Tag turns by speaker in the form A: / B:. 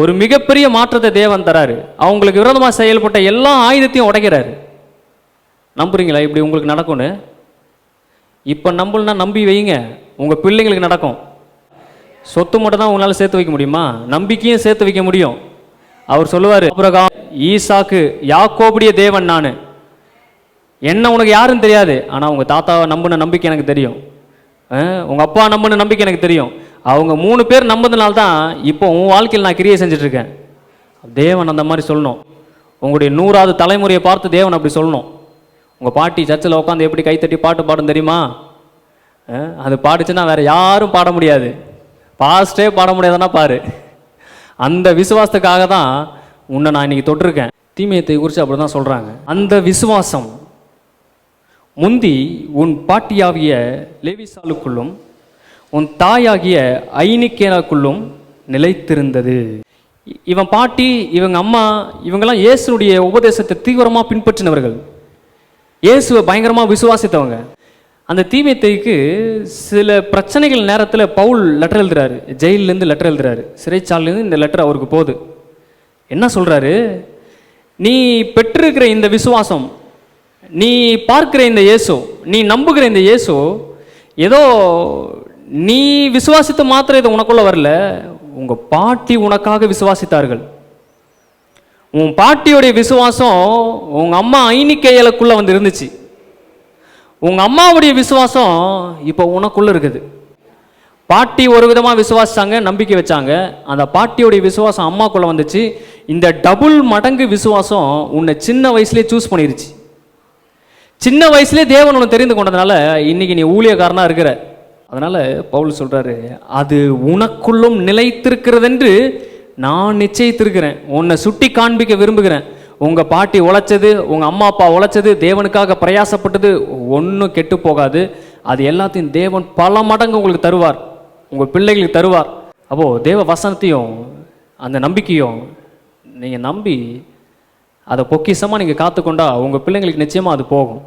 A: ஒரு மிகப்பெரிய மாற்றத்தை தேவன் தராரு. அவங்களுக்கு விரோதமாக செயல்பட்ட எல்லா ஆயுதத்தையும் உடைக்கிறாரு. நம்புறீங்களா இப்படி உங்களுக்கு நடக்கும்னு? இப்போ நம்பலன்னா நம்பி வைங்க உங்கள் பிள்ளைங்களுக்கு நடக்கும். சொத்து மட்டும் தான் உங்களால் சேர்த்து வைக்க முடியுமா? நம்பிக்கையும் சேர்த்து வைக்க முடியும். அவர் சொல்லுவார் அப்புறம் ஈசாக்கு யாக்கோபுடைய தேவன் நான். என்ன உனக்கு யாருன்னு தெரியாது. ஆனால் உங்கள் தாத்தாவை நம்பின நம்பிக்கை எனக்கு தெரியும். உங்கள் அப்பா நம்பின நம்பிக்கை எனக்கு தெரியும். அவங்க மூணு பேர் நம்பதுனால தான் இப்போ உன் வாழ்க்கையில் நான் கிரியை செஞ்சிட்ருக்கேன். தேவன் அந்த மாதிரி சொல்லணும். உங்களுடைய நூறாவது தலைமுறையை பார்த்து தேவன் அப்படி சொல்லணும். உங்கள் பாட்டி சர்ச்சில் உட்காந்து எப்படி கைத்தட்டி பாட்டு பாடும் தெரியுமா? அது பாடுச்சுன்னா வேறு யாரும் பாட முடியாது. பாஸ்டே பாட முடியாதுன்னா பாரு. அந்த விசுவாசத்துக்காக தான் உன்னை நான் இன்னைக்கு தொட்டிருக்கேன். தீமையத்தை குறித்து அப்படி தான் சொல்கிறாங்க அந்த விசுவாசம் முந்தி உன் பாட்டியாவிய லேவிசாலுக்குள்ளும் உன் தாயாகிய ஐனிக்கேனாக்குள்ளும் நிலைத்திருந்தது. இவன் பாட்டி இவங்க அம்மா இவங்கெல்லாம் இயேசுனுடைய உபதேசத்தை தீவிரமாக பின்பற்றினவர்கள். இயேசுவை பயங்கரமாக விசுவாசித்தவங்க. அந்த தீமைத்தைக்கு சில பிரச்சனைகள் நேரத்தில் பவுல் லெட்டர் எழுதுறாரு. ஜெயிலேருந்து லெட்டர் எழுதுறாரு. சிறைச்சாலையிலேருந்து இந்த லெட்டர் அவருக்கு போகுது. என்ன சொல்கிறாரு நீ பெற்றிருக்கிற இந்த விசுவாசம் நீ பார்க்கிற இந்த இயேசு நீ நம்புகிற இந்த இயேசு ஏதோ நீ விசுவாசித்த மாத்திரம் இது உனக்குள்ள வரல. உங்க பாட்டி உனக்காக விசுவாசித்தார்கள். உன் பாட்டியோடைய விசுவாசம் உங்க அம்மா ஐனிக்கையலுக்குள்ள வந்து இருந்துச்சு. உங்க அம்மாவுடைய விசுவாசம் இப்போ உனக்குள்ள இருக்குது. பாட்டி ஒரு விதமா விசுவாசிச்சாங்க நம்பிக்கை வச்சாங்க. அந்த பாட்டியோடைய விசுவாசம் அம்மாக்குள்ள வந்துச்சு. இந்த டபுள் மடங்கு விசுவாசம் உன்னை சின்ன வயசுலேயே சூஸ் பண்ணிருச்சு. சின்ன வயசுலேயே தேவன் உன்னை தெரிந்து கொண்டதுனால இன்னைக்கு நீ ஊழியக்காரனா இருக்கிற. அதனால் பவுல் சொல்கிறாரு அது உனக்குள்ளும் நிலைத்திருக்கிறதென்று நான் நிச்சயித்திருக்கிறேன். உன்னை சுட்டி காண்பிக்க விரும்புகிறேன். உங்கள் பாட்டி உழைச்சது உங்கள் அம்மா அப்பா உழைச்சது தேவனுக்காக பிரயாசப்பட்டது ஒன்றும் கெட்டு போகாது. அது எல்லாத்தையும் தேவன் பல மடங்கு உங்களுக்கு தருவார். உங்கள் பிள்ளைகளுக்கு தருவார். அப்போ தேவ வசனத்தையும் அந்த நம்பிக்கையும் நீங்கள் நம்பி அதை பொக்கிஷமாக நீங்கள் காத்துக்கொண்டா உங்கள் பிள்ளைங்களுக்கு நிச்சயமாக அது போகும்.